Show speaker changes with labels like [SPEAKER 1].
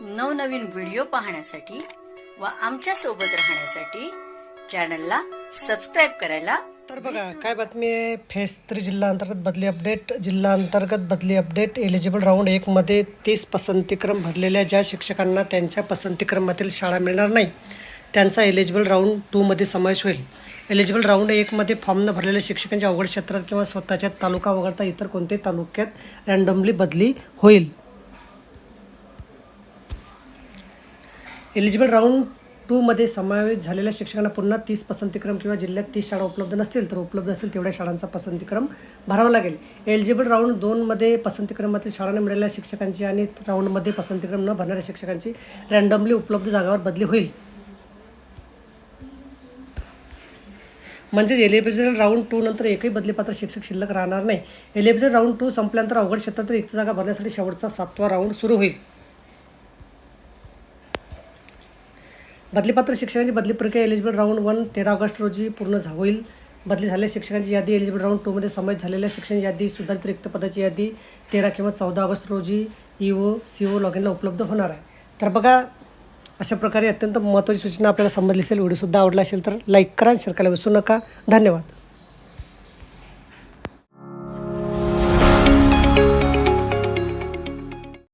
[SPEAKER 1] नवनवीन व्हिडिओ पाहण्यासाठी व आमच्यासोबत राहण्यासाठी चॅनलला सबस्क्राईब करायला
[SPEAKER 2] तर बघा काय बातमी आहे? फेस थ्री जिल्हा अंतर्गत बदली अपडेट. जिल्हा अंतर्गत बदली अपडेट. एलिजिबल राऊंड एकमध्ये तीस पसंतीक्रम भरलेल्या ज्या शिक्षकांना त्यांच्या पसंतीक्रमातील शाळा मिळणार नाही त्यांचा एलिजिबल राऊंड टूमध्ये समावेश होईल. एलिजिबल राऊंड एकमध्ये फॉर्म न भरलेल्या शिक्षकांच्या अवघड क्षेत्रात किंवा स्वतःच्या तालुका वगळता इतर कोणत्याही तालुक्यात रँडमली बदली होईल. एलिजिबल राऊंड टूमध्ये समावेश झालेल्या शिक्षकांना पुन्हा तीस पसंतीक्रम किंवा जिल्ह्यात तीस शाळा उपलब्ध नसतील तर उपलब्ध असतील तेवढ्या शाळांचा पसंतीक्रम भरावा लागेल. एलिजिबल राऊंड दोनमध्ये पसंतीक्रमातील शाळांना मिळालेल्या शिक्षकांची आणि राऊंडमध्ये पसंतीक्रम न भरणाऱ्या शिक्षकांची रँडमली उपलब्ध जागावर बदली होईल. म्हणजेच एलिबिजल राऊंड टू नंतर एकही बदलीपात्र शिक्षक शिल्लक राहणार नाही. एलिबिजल राऊंड टू संपल्यानंतर अवघड क्षेत्रात रिक्त जागा भरण्यासाठी शेवटचा सातवा राऊंड सुरू होईल. बदलीपात्र शिक्षकांची बदली प्रक्रिया एलिजिबल राऊंड वन तेरा ऑगस्ट रोजी पूर्ण झा- होईल. बदली झालेल्या शिक्षकांची यादी एलिजिबल राऊंड टूमध्ये समावेश झालेल्या शिक्षण यादी सुधारित रिक्त पदाची यादी तेरा किंवा चौदा ऑगस्ट रोजी E O C O log इनला उपलब्ध होणार आहे. तर बघा अशा प्रकारे अत्यंत महत्त्वाची सूचना आपल्याला समजली असेल व्हिडिओसुद्धा आवडला असेल तर लाईक करा शेअर करायला विसरू नका. धन्यवाद.